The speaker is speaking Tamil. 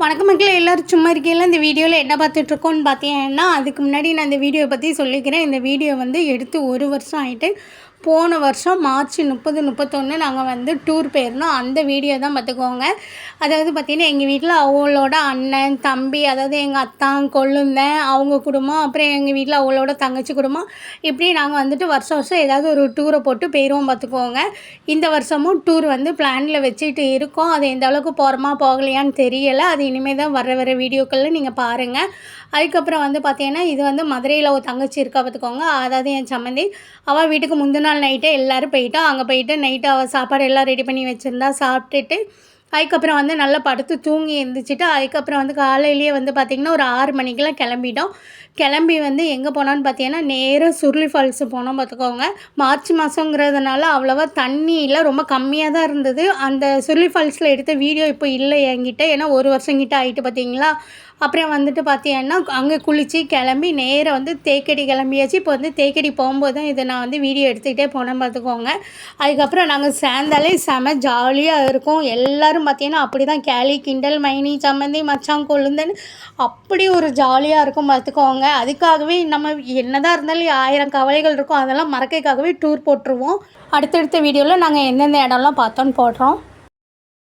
வணக்கம் மக்களே எல்லோரும் சும்மா இருக்கையில் இந்த வீடியோவில் என்ன பார்த்துட்ருக்கோன்னு பார்த்தீங்கன்னா அதுக்கு முன்னாடி நான் இந்த வீடியோவை பற்றி சொல்லிக்கிறேன். இந்த வீடியோ வந்து எடுத்து ஒரு வருஷம் ஆகிட்டு போன வருஷம் மார்ச் முப்பது முப்பத்தொன்று நாங்கள் வந்து டூர் போயிருந்தோம். அந்த வீடியோ தான் பார்த்துக்கோங்க. அதாவது பார்த்திங்கன்னா எங்கள் வீட்டில் அவங்களோட அண்ணன் தம்பி அதாவது எங்கள் அத்தான் கொள்ளுந்தேன் அவங்க குடும்பம் அப்புறம் எங்கள் வீட்டில் அவங்களோட தங்கச்சி குடும்பம். இப்படி நாங்கள் வந்துட்டு வருஷம் வருஷம் ஏதாவது ஒரு டூரை போட்டு போயிடுவோம் பார்த்துக்கோங்க. இந்த வருஷமும் டூர் வந்து பிளானில் வச்சுட்டு இருக்கோம். அது எந்த அளவுக்கு போகிறோமா போகலையான்னு தெரியலை. அது இனிமேல் தான் வர வர வீடியோக்களில் நீங்கள் பாருங்கள் அதுக்கப்புறம் வந்து பார்த்தீங்கன்னா இது வந்து மதுரையில் ஒரு தங்கச்சி இருக்கா பார்த்துக்கோங்க. அதாவது என் சம்மந்தி. அவள் வீட்டுக்கு முந்தின நாள் நைட்டே எல்லோரும் போயிட்டோம். அங்கே போயிட்டு நைட்டு அவள் சாப்பாடு எல்லாம் ரெடி பண்ணி வச்சுருந்தா சாப்பிட்டுட்டு அதுக்கப்புறம் வந்து நல்லா படுத்து தூங்கி எழுந்திரிச்சிட்டு அதுக்கப்புறம் வந்து காலையிலேயே வந்து பார்த்திங்கன்னா ஒரு ஆறு மணிக்கெலாம் கிளம்பிட்டோம். கிளம்பி வந்து எங்கே போனோன்னு பார்த்தீங்கன்னா நேராக சுருளி ஃபால்ஸு போனோம் பார்த்துக்கோங்க மார்ச் மாதங்கிறதுனால அவ்வளோவா தண்ணி ரொம்ப கம்மியாக தான் இருந்தது. அந்த சுருளி ஃபால்ஸில் எடுத்த வீடியோ இப்போ இல்லை என்கிட்ட. ஏன்னா ஒரு வருஷங்கிட்ட ஆகிட்டு பார்த்தீங்களா அப்புறம் வந்துட்டு பார்த்தீங்கன்னா அங்கே குளித்து கிளம்பி நேராக வந்து தேக்கடி கிளம்பியாச்சு. இப்போ வந்து தேக்கடி போகும்போது தான் இதை நான் வந்து வீடியோ எடுத்துக்கிட்டே போனேன் பார்த்துக்கோங்க அதுக்கப்புறம் நாங்கள் சேர்ந்தாலே செம ஜாலியாக இருக்கும். எல்லோரும் பார்த்தீங்கன்னா அப்படி தான் கேலி கிண்டல் மைனி சம்மந்தி மச்சான் கொழுந்தன்னு அப்படி ஒரு ஜாலியாக இருக்கும் பார்த்துக்கோங்க அதுக்காகவே நம்ம என்னதான் இருந்தாலும் ஆயிரம் கவலைகள் இருக்கும். அதெல்லாம் மறக்கைக்காகவே டூர் போட்டுருவோம். அடுத்தடுத்த வீடியோவில் நாங்கள் எந்தெந்த இடம்லாம் பார்த்தோன்னு போடுறோம்.